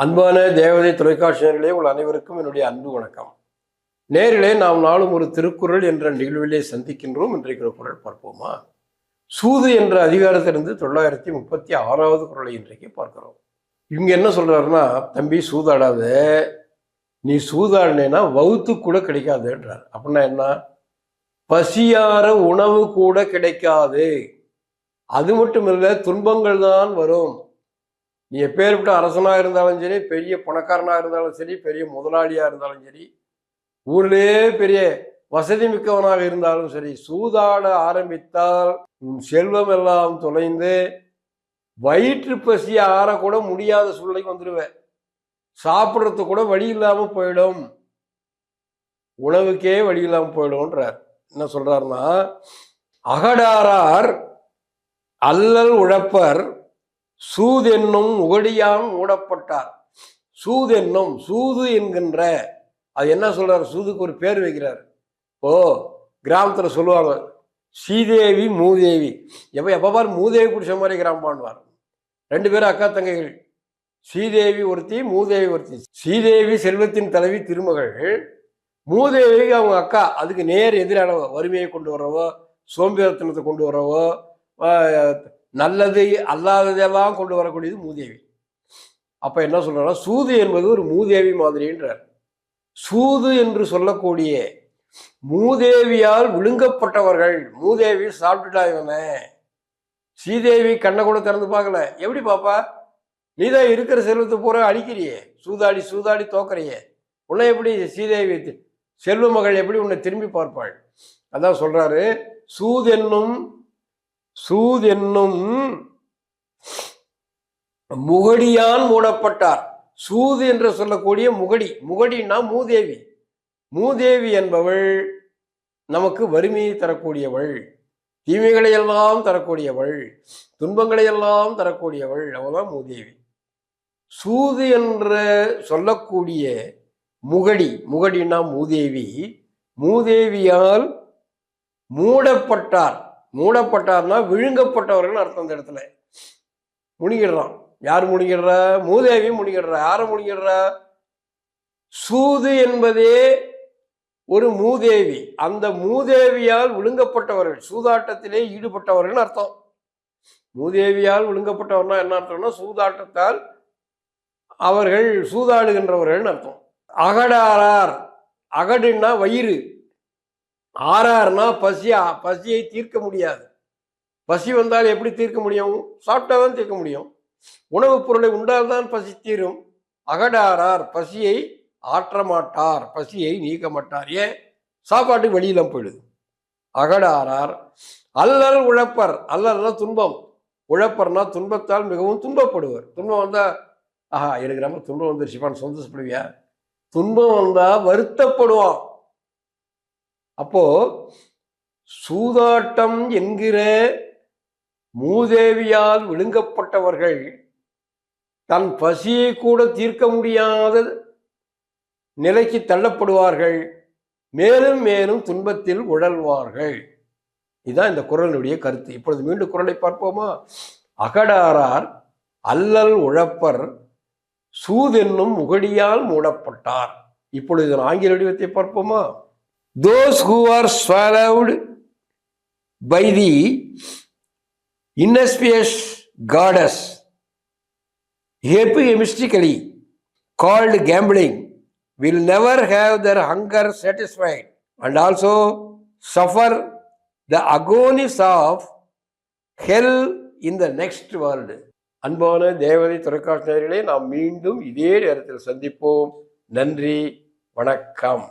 அன்பான தேவதை தொலைக்காட்சியர்களே உங்கள் அனைவருக்கும் என்னுடைய அன்பு வணக்கம். நேரிலே நாம் நாளும் ஒரு திருக்குறள் என்ற நிகழ்விலே சந்திக்கின்றோம். இன்றைக்கு ஒரு குரல் பார்ப்போமா? சூது என்ற அதிகாரத்திலிருந்து தொள்ளாயிரத்தி முப்பத்தி ஆறாவது குரலை இன்றைக்கு பார்க்கிறோம். இவங்க என்ன சொல்றாருன்னா தம்பி சூதாடாத. நீ சூதாடினேன்னா வவுத்து கூட கிடைக்காதுன்றார். அப்படின்னா என்ன? பசியார உணவு கூட கிடைக்காது. அது மட்டும் இல்லை துன்பங்கள் தான் வரும். நீ எப்பேற்பட்ட அரசனாக இருந்தாலும் சரி பெரிய பணக்காரனாக இருந்தாலும் சரி பெரிய முதலாளியாக இருந்தாலும் சரி ஊர்லயே பெரிய வசதி மிக்கவனாக இருந்தாலும் சரி சூதாட ஆரம்பித்தால் செல்வம் எல்லாம் தொலைந்து வயிற்று பசி ஆறக்கூட முடியாத சூழ்நிலைக்கு வந்துடுவேன் சாப்பிட்றது கூட வழி இல்லாமல் போயிடும். உணவுக்கே வழி இல்லாமல் போயிடும்ன்றார். என்ன சொல்றாருன்னா அகடாரார் அல்லல் உழப்பர் சூதென்னும் உகடியான் மூடப்பட்டார். சூதென்னும் சூது என்கின்ற அது என்ன சொல்றாரு? சூதுக்கு ஒரு பேர் வைக்கிறார். ஓ கிராமத்துல சொல்லுவாங்க ஸ்ரீதேவி மூதேவி. எப்ப எப்போ பாரு மூதேவி பிடிச்ச மாதிரி கிராமம் பாடுவார் ரெண்டு பேரும் அக்கா தங்கைகள். ஸ்ரீதேவி ஒருத்தி மூதேவி ஒருத்தி. ஸ்ரீதேவி செல்வத்தின் தலைவி திருமகள். மூதேவிக்கு அவங்க அக்கா அதுக்கு நேர் எதிரானவோ வறுமையை கொண்டு வரவோ சோம்பேறித்தனத்தை கொண்டு வரவோ நல்லது அல்லாததெல்லாம் கொண்டு வரக்கூடியது மூதேவி. அப்ப என்ன சொல்றாங்கன்னா சூது என்பது ஒரு மூதேவி மாதிரின்றார். சூது என்று சொல்லக்கூடிய மூதேவியால் விழுங்கப்பட்டவர்கள் மூதேவி சாப்பிட்டுட்டா இவனை. ஸ்ரீதேவி கண்ணை கூட திறந்து பார்க்கல. எப்படி பாப்பா? நீதான் இருக்கிற செல்வத்தை பூரா அழிக்கிறியே. சூதாடி சூதாடி தோக்கறியே. உன்னை எப்படி ஸ்ரீதேவி செல்வ மகள் எப்படி உன்னை திரும்பி பார்ப்பாள்? அதான் சொல்றாரு சூதென்னும் சூதென்னும் முகடியான் மூடப்பட்டார். சூது என்று சொல்லக்கூடிய முகடி முகடின்னா மூதேவி. மூதேவி என்பவள் நமக்கு வறுமையை தரக்கூடியவள் தீமைகளை எல்லாம் தரக்கூடியவள் துன்பங்களை எல்லாம் தரக்கூடியவள் அவதான் மூதேவி. சூது என்று சொல்லக்கூடிய முகடி முகடினா மூதேவி. மூதேவியால் மூடப்பட்டார். மூடப்பட்டார்னா விழுங்கப்பட்டவர்கள் அர்த்தம் அந்த இடத்துல. முழுகிடுறான் யார் முழுகிடுறா மூதேவி முழுகிடுறா யாரை முழுகிடுறா சூது என்பதே ஒரு மூதேவி. அந்த மூதேவியால் விழுங்கப்பட்டவர்கள் சூதாட்டத்திலே ஈடுபட்டவர்கள் அர்த்தம். மூதேவியால் விழுங்கப்பட்டவர்னா என்ன அர்த்தம்னா சூதாட்டத்தால் அவர்கள் சூதாடுகின்றவர்கள் அர்த்தம். அகடாரார். அகடுன்னா வயிறு. ஆறாருனா பசியா பசியை தீர்க்க முடியாது. பசி வந்தால் எப்படி தீர்க்க முடியும்? சாப்பிட்டா தான் தீர்க்க முடியும். உணவுப் பொருளை உண்டால்தான் பசி தீரும். அகடாரார் பசியை ஆற்ற மாட்டார் பசியை நீக்க மாட்டார் ஏன்? சாப்பாட்டுக்கு வெளியில போயிடுது. அகடாரார் அல்லல் உழப்பர் அல்லல்னா துன்பம். உழப்பர்னா துன்பத்தால் மிகவும் துன்பப்படுவர். துன்பம் வந்தா ஆஹா எனக்கு ரொம்ப துன்பம் வந்துருச்சுப்பான்னு சந்தோஷப்படுவியா? துன்பம் வந்தா வருத்தப்படுவான் அப்போ சூதாட்டம் என்கிற மூதேவியால் விழுங்கப்பட்டவர்கள் தன் பசியை கூட தீர்க்க முடியாத நிலைக்கு தள்ளப்படுவார்கள். மேலும் மேலும் துன்பத்தில் உழல்வார்கள். இதுதான் இந்த குரலினுடைய கருத்து. இப்பொழுது மீண்டும் குரலை பார்ப்போமா? அகடாரார் அல்லல் உழப்பர் சூதென்னும் முகடியால் மூடப்பட்டார். இப்பொழுது ஆங்கில வடிவத்தை பார்ப்போமா? those who are swallowed by the inauspicious goddess euphemistically called gambling will never have their hunger satisfied and also suffer the agonies of hell in the next world அன்பான தேவதை தொலைக்காட்சி நேயர்களே நாம் மீண்டும் இதே நேரத்தில் சந்திப்போம் நன்றி வணக்கம்